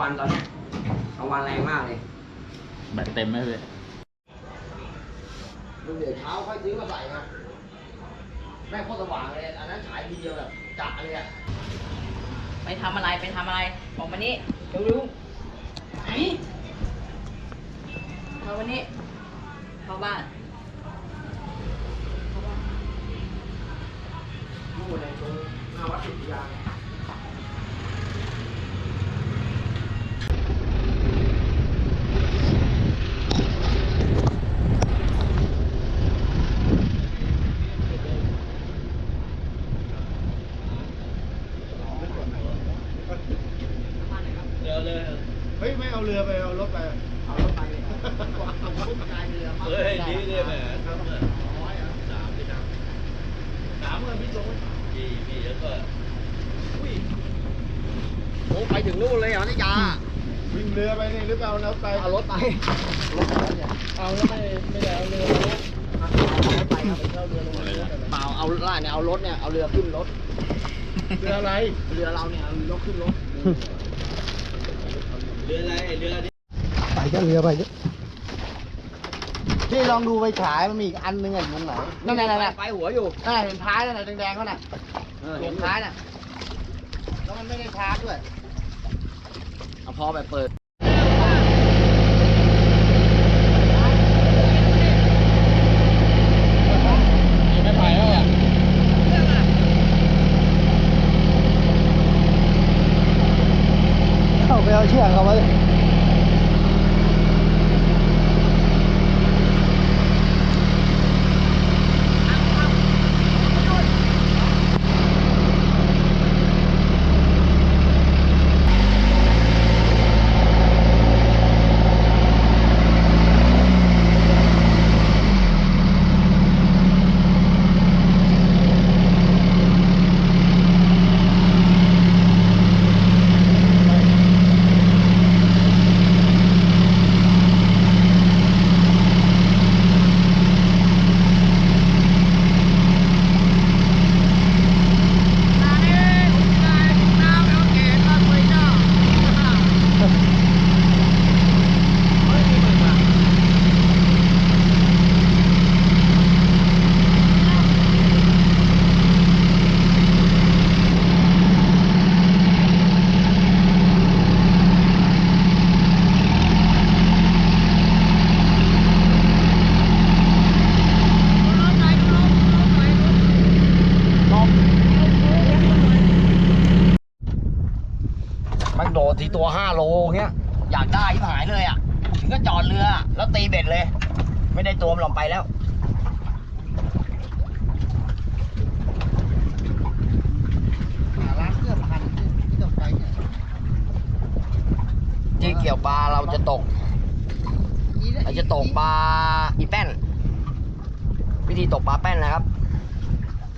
วันตอนเนี้ยกลางวันแรงมากเลย แบตเต็มไหมพี่ดูเดี๋ยวเช้าค่อยซื้อมาใส่มาแม่งโคตรสว่างเลยอันนั้นฉายทีเดียวแบบจัดเลยอะไปทำอะไรไปทำอะไร บอกมานี่เร็วๆไหนมาวันนี้เข้าบ้านนู่ เอาเรือไปเอารถไปเอารถไปเลยเฮ้ยดีเลยแหมทำเลยสามพี่น้ำถามกันพี่โจ๊กพี่พี่แล้วก็อุ้ยโอ้ไปถึงนู่นเลยเหรอนี่ยาวิ่งเรือไปนี่หรือเปล่าเอาไปเอารถไปรถไปเนี่ยเอาแล้วไม่ไม่ได้เอาเรือเอารถไปครับเอาเรือลงมาเปล่าเอาล่าเนี่ยเอารถเนี่ยเอาเรือขึ้นรถเรืออะไรเรือเราเนี่ยเอารถขึ้นรถ เรืออะไรไอ้เรือนี่ไปก็เรือไปพี่ลองดูไปฉายมันมีอีกอันนึงอะอยู่ตรงไหนนั่นนั่นนั่นไปหัวอยู่นั่นเห็นท้ายนั่นน่ะแดงๆเขาน่ะเออลเห็นงท้าท้ายยน่ะน่ะแล้วมันไม่ได้ชาร์จด้วยเอาพอแบบเปิด ไม่ไปแล้วอะเข้าไปเอาเชือกเขาไว้ มันโดดทีตัวห้าโลเงี้ย อยากได้ที่หายเลยอะ ถึงก็จอดเรือ แล้วตีเบ็ดเลย ไม่ได้ตัวมันหลงไปแล้วร้านเครื่องพันที่ที่ต้องไปเนี่ยที่เกี่ยวปลาเราจะตก เราจะตกปลาอีแป้น วิธีตกปลาแป้นนะครับ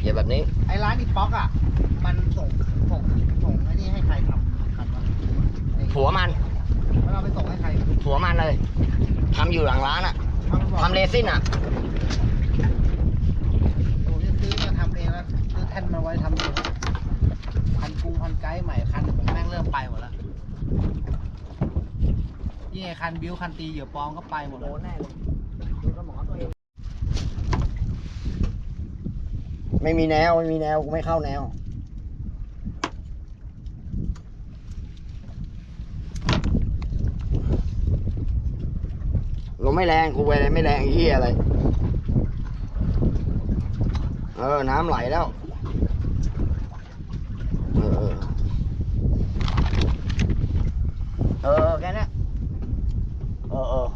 เกี่ยวแบบนี้ ไอ้ร้านอีป๊อกอะ มันส่งส่งส่งไอ้นี่ให้ใครทำกันวะไอ้ผัวมันแล้วเรา ไปส่งให้ใครผัวมันเลยทำอยู่หลังร้านอะทำเรซินอะผมจะซื้อมาทำเองแล้วซื้อแท่นมาไว้ทำเองพันกรุงพันไกด์ใหม่คันผมแม่งเริ่มไปหมดแล้วนี่ไงคันบิวคันตีเหยื่อปลอมก็ไปหมดโดแล้วนแน่เลยโดนสมองตัวเองไม่มีแนว ไม่มีแนว กูไม่เข้าแนว ไม่แรงกูไปไม่แรงเหี้ยอะไร เออ น้ำไหลแล้วเออเออแค่นี้เออเออ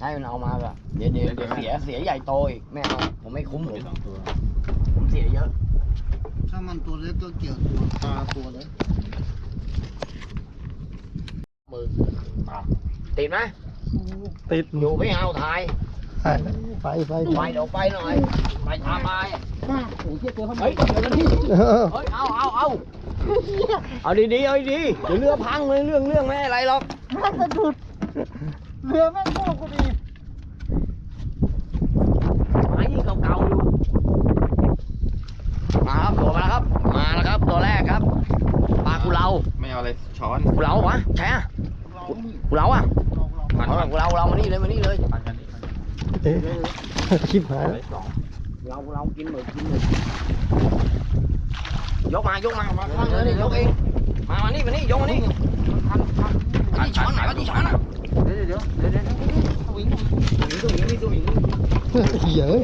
ให้มันเอามาแบบเดี๋ยวเดี๋ยวเดี๋ยวเสียเสียใหญ่โตอีกไม่เอาผมไม่คุ้มผมผมเสียเยอะ มันตัวเล็กก็เกี่ยวตัวปลาตัวเล็กมือติดไหมติดอยู่ไม่เอาถ่ายไฟไฟไฟไปเดี๋ยวไปหน่อยไปทำไปโอ้ยเทียบตัวเข้ามาเฮ้ยเดี๋ยวนะพี่เฮ้ยเอาเอาเอาเอาดีๆเอาดีๆเดี๋ยวเรือพังเลยเรื่องเรื่องไม่อะไรหรอกแม่งสะดุดเรือแม่งโคตรกูดี ช้อนกูเราวะใช่อะลองนี่กูเราอะลองลองพันเอาพันกูเราเรามานี่เลยมานี่เลยพันกันนี่เอ๊ะชิบหายแล้วสองเราเรากินหมึกกินหมึกยกมายกมามาข้างเลยนี่ยกเองมามานี่มานี่ยกมานี่พันพันที่ช้อนไหนวะที่ช้อนอะเดี๋ยวเดี๋ยวเดี๋ยวเดี๋ยวเดี๋ยวสวิงตัวนี้ตัวนี้ตัวนี้เหี้ยอะ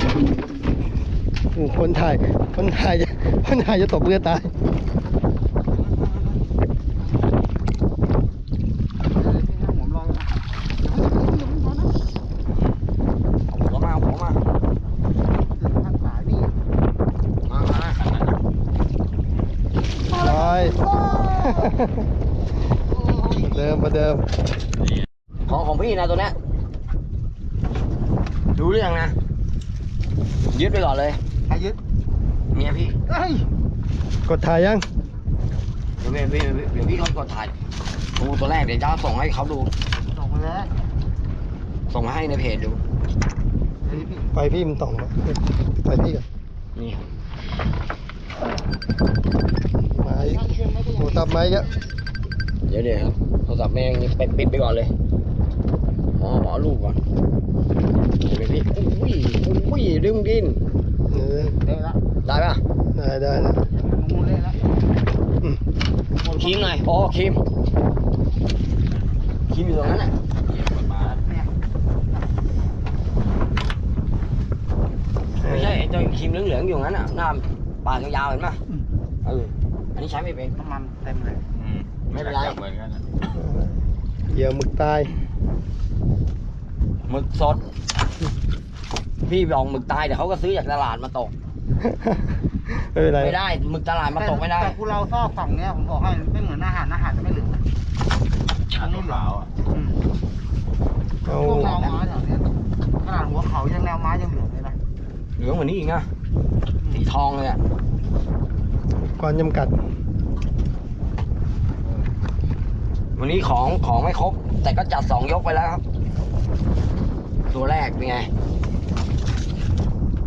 โอ้คนถ่ายคนถ่ายจะคนถ่ายจะตกเรือตาย ผมลอง เอาหัวมาเอาหัวมา พันสายนี่ มามา ไปเดิมประเดิม ของของพี่นะตัวเนี้ยดูเรื่องนะ ยึดไปก่อนเลยใครยึดเมียพี่เฮ้ยกดถ่ายยัง เดี๋ยวพี่เดี๋ยวพี่เขากดถ่ายดูตัวแรกเดี๋ยวจะส่งให้เขาดูส่งมาเลยส่งมาให้ในเพจดูเฮ้ยพี่ไฟพี่มันต่องมาไฟพี่ก่อนนี่ไม้โทรศัพท์ไม้เยอะเดี๋ยวเดี๋ยวครับโทร ศัพท์แม่งนี่ไปปิดไปก่อนเลยอ๋อเอารูปก่อนเดี๋ยวพี่อุ้ยอุ้ยดึงดินเออเละละได้ปะได้ได้นะมูเละละอืมครีมหน่อยอ๋อครีมครีมอยู่ตรงนั้นน่ะมาเนี่ยไม่ใช่ไอ้ตัวครีมเหลืองๆอยู่งั้นน่ะหน้าปากยาวๆเห็นปะเอออันนี้ใช้ไม่เป็นน้ำมันเต็มเลยอืมไม่เป็นไรเหมือนกันนะ เหยื่อหมึกตายหมึกสด พี่บอกหมึกตายเดี๋ยวเขาก็ซื้อจากตลาดมาตก ไม่เป็นไรไม่ได้หมึกตลาดมาตกไม่ได้แต่กูเราซอกฝั่งเนี้ยผมบอกให้ไม่เหมือนอาหารอาหารจะไม่เหลืองอันนี้ขาวอะอืมเอาพวกแนวไม้แถวเนี้ยขนาดหัวเขายังแนวไม้ยังเหลืองเลยนะเหลืองเหมือนนี้อีกนะสีทองเลยอะก่อนจำกัด วันนี้ของของไม่ครบ แต่ก็จัดสองยกไปแล้วครับ ตัวแรกเป็นไง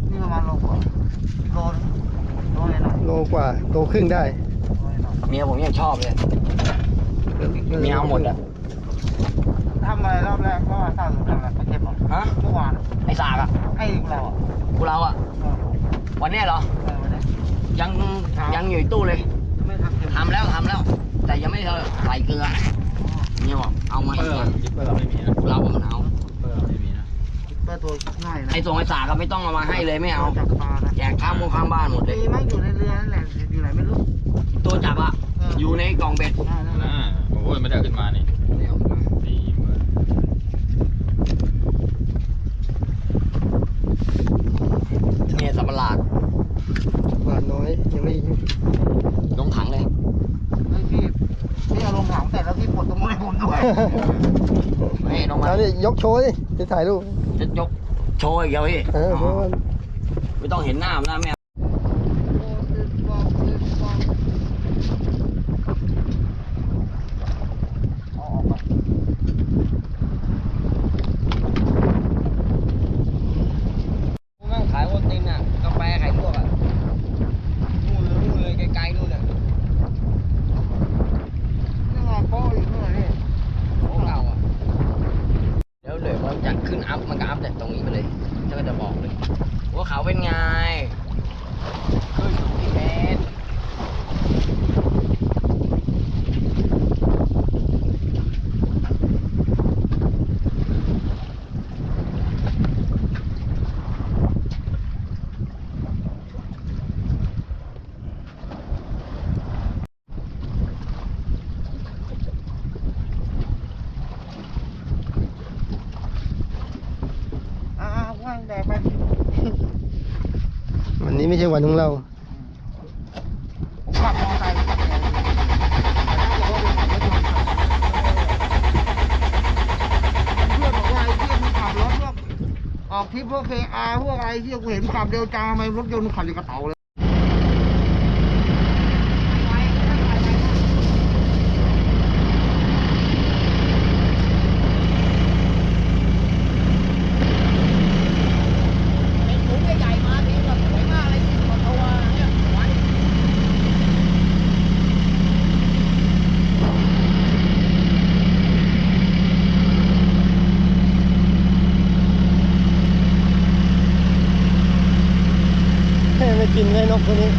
นี่ประมาณโลกว่าโลนึงโลเลยหน่อยโลกว่าโลครึ่งได้โลเลยหน่อยเมียผมยังชอบเลยเมียเอาหมดอะทำอะไรรอบแรกก็สร้างหรือทำอะไรไปเก็บหมดฮะเมื่อวานไอ้สากอะให้เราอะกูเราอะเออวันเนี้ยเหรอเออวันนี้ยังยังอยู่ในตู้เลยไม่ทำเก็บทำแล้วทำแล้ว แต่ยังไม่ได้ใส่เกลือเนี่ยบอกเอามาเปให้อร์กินจิปเปอร์เราไม่มีนะเราอะมันเอาเปอร์เราไม่มีนะเปิดตัวง่ายนะไอ้ส่งไอ้สากก็ไม่ต้องเอามาให้เลยไม่เอาจับปลานะแจกข้ามวงข้างบ้านหมดเลย มีไหมอยู่ในเรือนั่นแหละอยู่ไหนไม่รู้ตัวจับอะเออออยู่ในกล่องเบ็ดนั่นนะแหละโอ้ยไม่ได้เอาขึ้นมานี่ดีเหมือนเนี่ยสับประหลาดหวานน้อยยังไม่ ลงถังเลย เฮ้ยพี่พี่เอาลงถังแต่ ไม่ลงมาเอาดิยกโชว์ดิจะถ่ายรูปจะยกโชว์อีกเดียวพี่เออเพราะว่า ไม่ต้องเห็นหน้ามันนะแม่นั่งขายโอตินอะกาแฟขายพวกอะนู่นเลยนู่นเลยไกลๆนู่นอะ นี่มาโป้อยู่นู่นนี่ โอ้เก่าอะเดี๋ยวเดี๋ยวมันจะขึ้นอัพมันก็อัพแต่ตรงนี้ไปเลยจะก็จะบอกเลยว่าเขาเป็นไงขึ้นอยู่ที่เมตร อ่าว่างแดกไป วันนี้ไม่ใช่วันของเรา ผมขับมอเตอร์ไซค์ขับแกเพื่อนบอกว่าเพื่อนมันขับรถพวกออกทริปพวกเคอาพวกอะไรที่กูเห็นขับเร็วจังทำไมรถยนต์ขับอย่างกระเต่าเลย กินเลยนกตัวนี้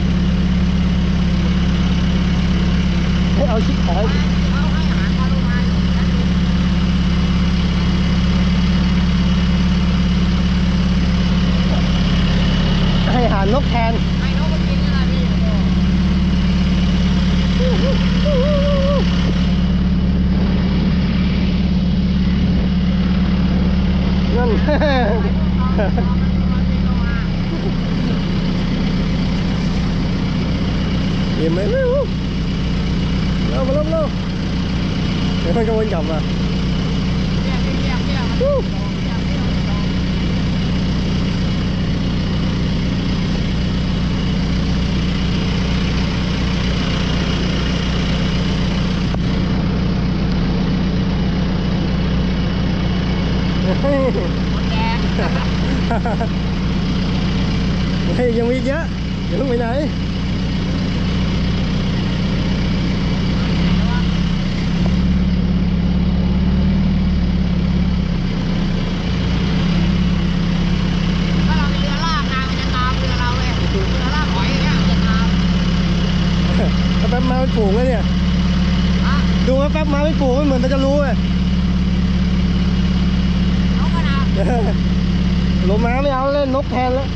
ให้เอาชิบหายให้หานกแทนนั่น chìm em lâu mà lâu lâu để phải cho bên chồng à Woo! Hey, yang meja. Jangan main air. ับมาไม่กูไม่เหมือนมันจะรู้เลยลมมาไม่เอาเล่นนกแทนแล้ว